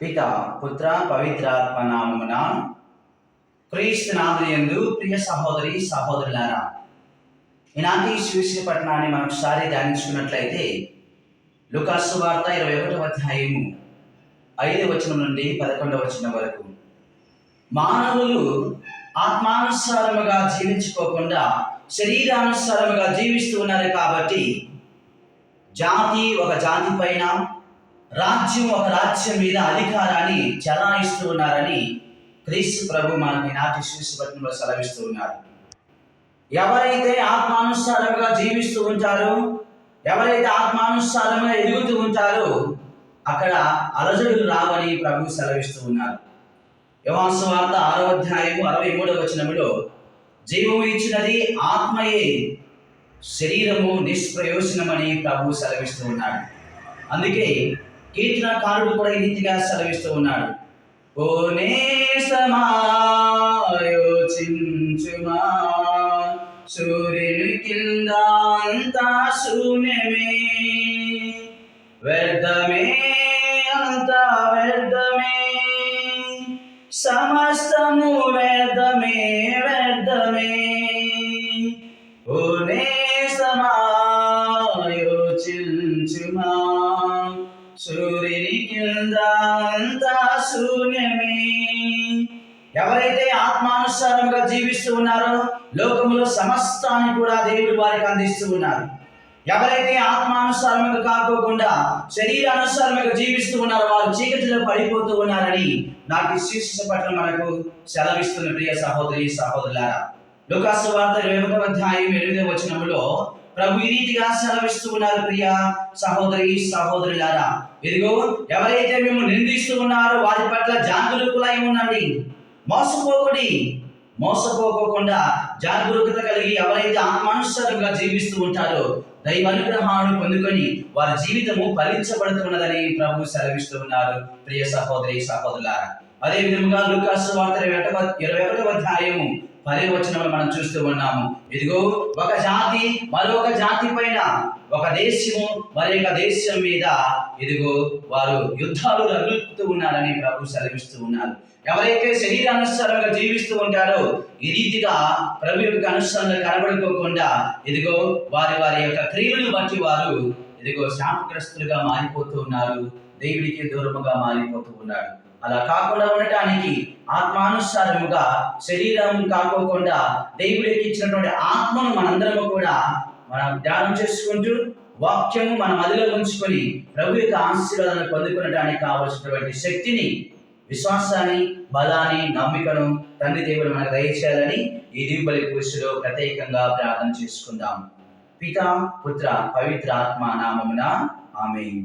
పిత పుత్ర పవిత్రాత్మ నామమున క్రీస్తు నామయందు ప్రియ సహోదరి సహోదరులారా ఈనాటి సూచన పట్టణాన్ని మనం ఒకసారి ధ్యానించుకున్నట్లయితే లుకాసు వార్త ఇరవై ఒకటవ అధ్యాయము ఐదు వచనం నుండి పదకొండవ వచనం వరకు. మానవులు ఆత్మానుసారముగా జీవించుకోకుండా శరీరానుసారముగా జీవిస్తూ ఉన్నారు కాబట్టి జాతి ఒక జాతి పైన రాజ్యం ఒక రాజ్యం మీద అధికారాన్ని చలాయిస్తూ ఉన్నారని క్రీస్తు ప్రభు మనకి నాటి శిశుపట్నంలో సెలవిస్తూ ఉన్నారు. ఎవరైతే ఆత్మానుసారంగా జీవిస్తూ ఉంటారో ఎవరైతే ఆత్మానుసారంగా ఎదుగుతూ ఉంటారో అక్కడ అలజడులు రావని ప్రభు సెలవిస్తూ ఉన్నారు. యవాస వార్త ఆరో అధ్యాయము అరవై మూడవ వచనములో జీవము ఇచ్చినది ఆత్మయే శరీరము నిష్ప్రయోజనమని ప్రభు సెలవిస్తూ ఉన్నాడు. అందుకే కీర్తనకారుడు కూడా ఈ రీతిగా సెలవిస్తూ ఉన్నాడు. ఓ నేసమాయోచించుమా సూర్యుని కింద అంతా శూన్యమే. వ్యర్థమే అంతా వ్యర్థమే. సమస్తము వ్యర్థమే వ్యర్థమే. ఓ నేసమాయోచించుమా అంతా శూన్యమే. ఎవరైతే ఆత్మానుసారంగా జీవిస్తూ ఉన్నారో లోకములో సమస్తాన్ని కూడా దేవుడు వారికి అందిస్తూ ఉన్నారు. ఎవరైతే ఆత్మానుసారంగా కాకోకుండా శరీరానుసారంగా జీవిస్తూ ఉన్నారో వారు చీకటిలో పడిపోతూ ఉన్నారని నాకు శీర్ష పట్ల మనకు సెలవిస్తున్న ప్రియ సహోదరి సహోదరులారా. లోకాసు వార్త ఇరవై ఒకటో అధ్యాయం ఎనిమిదవ వచనంలో ప్రభు ఈ రీతిగా సెలవిస్తూ ఉన్నారు ప్రియ సహోదరి సహోదరులారా. ఇదిగో ఎవరైతే మేము నిందిస్తూ ఉన్నారో వారి పట్ల జాగరూకులై ఉండండి మోసపోకుడి. మోసపోకోకుండా జాగరూకత కలిగి ఎవరైతే ఆత్మానుసారంగా జీవిస్తూ ఉంటారో దైవ అనుగ్రహాన్ని పొందుకొని వారి జీవితము ఫలించబడుతున్నదని ప్రభు సెలవిస్తూ ఉన్నారు ప్రియ సహోదరి సహోదరులారా. అదే విధముగా లుకాసు వార్త ఇరవై ఇరవై ఒకటవ అధ్యాయము పదే మనం చూస్తూ ఉన్నాము. ఇదిగో ఒక జాతి మరొక జాతి పైన ఒక దేశము మరొక దేశం మీద ఇదిగో వారు యుద్ధాలు రగులుతూ ఉన్నారని ప్రభు సెలవిస్తూ ఉన్నారు. ఎవరైతే శరీరానుసారంగా జీవిస్తూ ఉంటారో ఈ రీతిగా ప్రభు యొక్క అనుసరణలు కనబడుకోకుండా ఇదిగో వారి వారి యొక్క క్రియలను బట్టి వారు ఇదిగో శాపగ్రస్తులుగా మారిపోతూ ఉన్నారు. దేవుడికి దూరముగా మారిపోతూ ఉన్నారు. అలా కాకుండా ఉండటానికి ఆత్మానుసారముగా శరీరం కాకోకుండా దేవుడికి ఇచ్చినటువంటి ఆత్మను మనందరము కూడా మనం ధ్యానం చేసుకుంటూ వాక్యము మన మదిలో ఉంచుకొని ప్రభు యొక్క ఆశీర్వాదాన్ని పొందుకునడానికి కావలసినటువంటి శక్తిని విశ్వాసాన్ని బలాన్ని నమ్మికను తండ్రి దేవుడు మనకు దయచేయాలని ఈ దీపలి పురుషులో ప్రత్యేకంగా ప్రార్థన చేసుకుందాం. పిత పుత్ర పవిత్ర ఆత్మ నామమున ఆమె